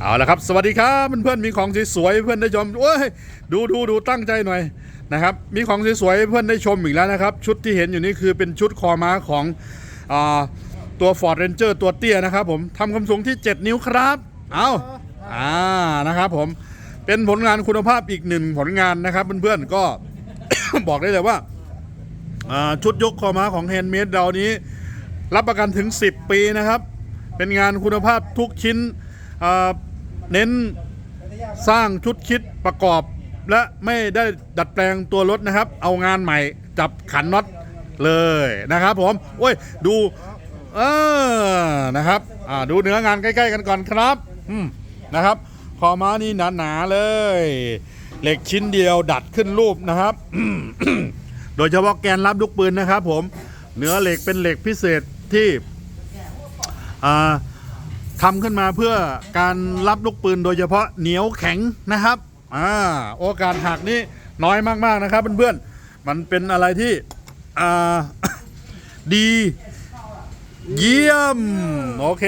เอาละครับ สวัสดีครับเพื่อนๆมีของสวยๆเพื่อนได้ชมโอ้ยดูดูดูตั้งใจหน่อยนะครับ มีของสวยๆเพื่อนได้ชมอีกแล้วนะครับ ชุดที่เห็นอยู่นี่คือเป็นชุดคอม้าของอตัว Ford Ranger ตัวเตี้ยนะครับ ผมทำความสูงที่ 7 นิ้วครับ เอาอ่านะครับผมเป็นผลงานคุณภาพอีกหนึ่งผลงานนะครับเพื่อนๆก็บอกได้เลยว่าชุดยกคอม้าของแฮนด์เมดเรานี้ รับประกันถึง 10 ปีนะครับ เป็นงานคุณภาพทุกชิ้น เน้นสร้างชุดคิดประกอบ และไม่ได้ดัดแปลงตัวรถนะครับ เอางานใหม่จับขันน็อตเลยนะครับผมโอ้ยดูเออนะครับดูเนื้องานใกล้ๆกันก่อนครับนะครับคอม้านี่หนาๆเลย เหล็กชิ้นเดียวดัดขึ้นรูปนะครับ โดยเฉพาะแกนรับลูกปืนนะครับ ผมเนื้อเหล็กเป็นเหล็กพิเศษที่อ่า ทำขึ้นมาเพื่อการรับลูกปืนโดยเฉพาะเหนียวแข็งนะครับอ่าโอกาสหักนี่น้อยมากๆนะครับเพื่อนๆมันเป็นอะไรที่อ่าดี เยี่ยม โอเค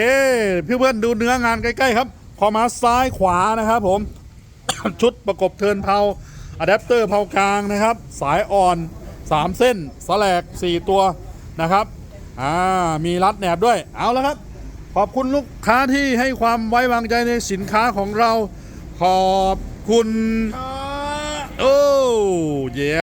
เพื่อนๆดูเนื้องานใกล้ๆครับ พอมาซ้ายขวานะครับผม ชุดประกบเทินเพาอะแดปเตอร์เพากลางนะครับ สายอ่อน 3 เส้นสแลก4 ตัวนะครับอ่ามีรัดแหนบด้วยเอาแล้วครับ ขอบคุณลูกค้าที่ให้ความไว้วางใจในสินค้าของเรา ขอบคุณ โอ้เย่